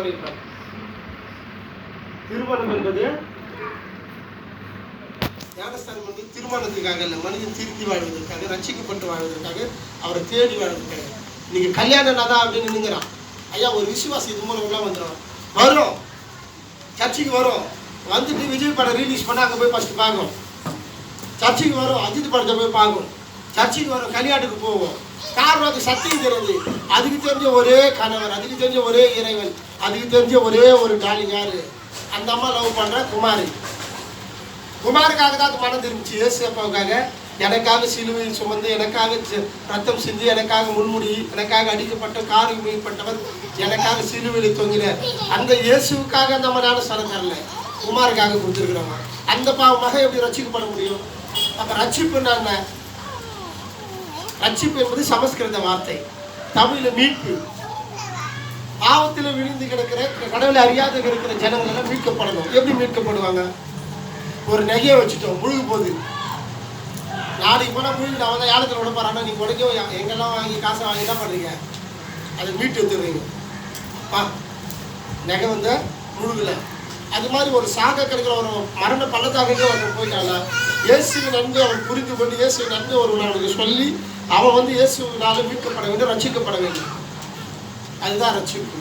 கவனிப்பார் திருமணம் என்பது ஞானஸ்தானம் வந்து திருமணத்துக்காக இல்லை மனிதன் திருத்தி வாழ்வதற்காக ரட்சிக்கப்பட்டு வாழ்வதற்காக அவரை தேடி வாழ்வதற்காக இன்னைக்கு கல்யாணம் தான் அப்படின்னு நின்னுங்கிறான் ஐயா ஒரு விசுவாசி இது மூலம்லாம் வந்துடும் வரும். சர்ச்சுக்கு வரும். வந்துட்டு விஜய் படம் ரிலீஸ் பண்ணால் அங்கே போய் ஃபஸ்ட்டு பார்க்கும் சர்ச்சுக்கு வரும். அஜித் படத்தை போய் பார்க்கும் சர்ச்சுக்கு வரும். கல்யாணத்துக்கு போவோம். காரணம் அது சத்தியம் தெரியுது அதுக்கு தெரிஞ்ச ஒரே கணவர் அதுக்கு தெரிஞ்ச ஒரே இறைவன். அதுக்கு தெரிஞ்ச ஒரே ஒரு டாலிங் யாரு? அந்த அம்மா லவ் பண்ற குமாரி. குமாருக்காக தான் அது மனம் திரும்பிச்சு. இயேசு அப்பாவுக்காக. எனக்காக சிலுவையில் சுமந்து எனக்காக ரத்தம் சிந்தி எனக்காக முன்முடி எனக்காக அடிக்கப்பட்ட காரி மீட்பட்டவர் எனக்காக சிலுவையில் தொங்கின அந்த இயேசுவுக்காக நம்ம சரம் தரல. குமாருக்காக கொடுத்துருக்குறவங்க. அந்த பாவ மகை எப்படி ரட்சிக்கப்பட முடியும்? அப்ப ரட்சிப்புன்னா என்ன ரட்சிப்பு என்பது சமஸ்கிருத வார்த்தை. தமிழில் மீட்பு. பாவத்தில் விழுந்து கிடக்கிற கடவுளை அறியாத இருக்கிற ஜனங்கள் எல்லாம் மீட்கப்படணும். எப்படி மீட்கப்படுவாங்க? ஒரு நகையை வச்சுட்டோம் முழுகு போகுது நாளைக்கு போனால் முழுகிட்டு அவன் தான் ஏலத்தில் விட போறானா நீங்கள் உடைக்கோ எங்கெல்லாம் வாங்கி காசை வாங்கி என்ன பண்ணுறீங்க அதை மீட்டு வந்துடுறீங்க பா நகை வந்து முழுகல. அது மாதிரி ஒரு சாக கிடைக்கிற ஒரு மரண பள்ளத்தாக்கே அவன் போயிட்டால இயேசுவின் நன்மை அவன் புரிந்து கொண்டு இயேசுவின் நன்மை ஒரு அவனுக்கு சொல்லி அவன் வந்து இயேசுனால மீட்கப்பட வேண்டும் ரசிக்கப்பட வேண்டும். அதுதான் ரட்சிப்பு